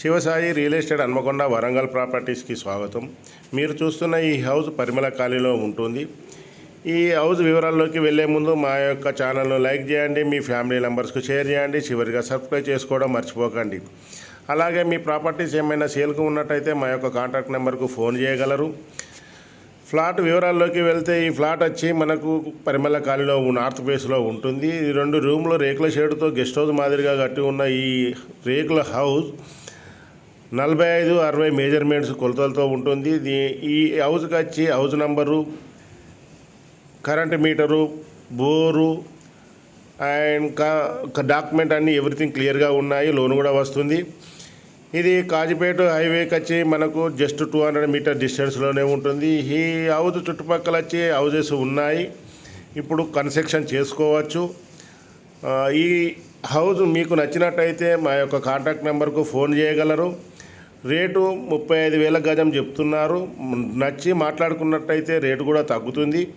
Shivasai real estate Hanamkonda Warangal ప్రాపర్టీస్కి స్వాగతం. మీరు చూస్తున్న ఈ హౌస్ పరిమళ ఖాళీలో ఉంటుంది. ఈ హౌస్ వివరాల్లోకి వెళ్ళే ముందు మా యొక్క ఛానల్ను లైక్ చేయండి మీ ఫ్యామిలీ నెంబర్స్కు షేర్ చేయండి చివరిగా సబ్స్క్రైబ్ చేసుకోవడం మర్చిపోకండి. అలాగే మీ ప్రాపర్టీస్ ఏమైనా సేల్కు ఉన్నట్టయితే మా యొక్క కాంటాక్ట్ నెంబర్కు ఫోన్ చేయగలరు. ఫ్లాట్ వివరాల్లోకి వెళ్తే ఈ ఫ్లాట్ వచ్చి మనకు పరిమళ కాలనీలో నార్త్ ఫేస్లో ఉంటుంది. ఈ రెండు రూమ్లు రేకుల షేడ్తో గెస్ట్ హౌస్ మాదిరిగా కట్టి ఉన్న ఈ రేకుల హౌస్ నలభై ఐదు అరవై మెజర్మెంట్స్ కొలతలతో ఉంటుంది. దీ- ఈ హౌస్కి వచ్చి house number current meter bore and కా డాక్యుమెంట్ అన్నీ ఎవ్రీథింగ్ క్లియర్గా ఉన్నాయి. లోన్ కూడా వస్తుంది. ఇది కాజీపేట హైవేకి వచ్చి మనకు జస్ట్ టూ హండ్రెడ్ మీటర్ డిస్టెన్స్లోనే ఉంటుంది. ఈ హౌస్ చుట్టుపక్కల వచ్చి హౌజెస్ ఉన్నాయి. ఇప్పుడు కన్స్ట్రక్షన్ చేసుకోవచ్చు. ఈ హౌస్ మీకు నచ్చినట్టయితే మా యొక్క కాంటాక్ట్ నెంబర్కు ఫోన్ చేయగలరు. రేటు ముప్పై ఐదు వేల గజం చెప్తున్నారు. నచ్చి మాట్లాడుకున్నట్టయితే రేటు కూడా తగ్గుతుంది.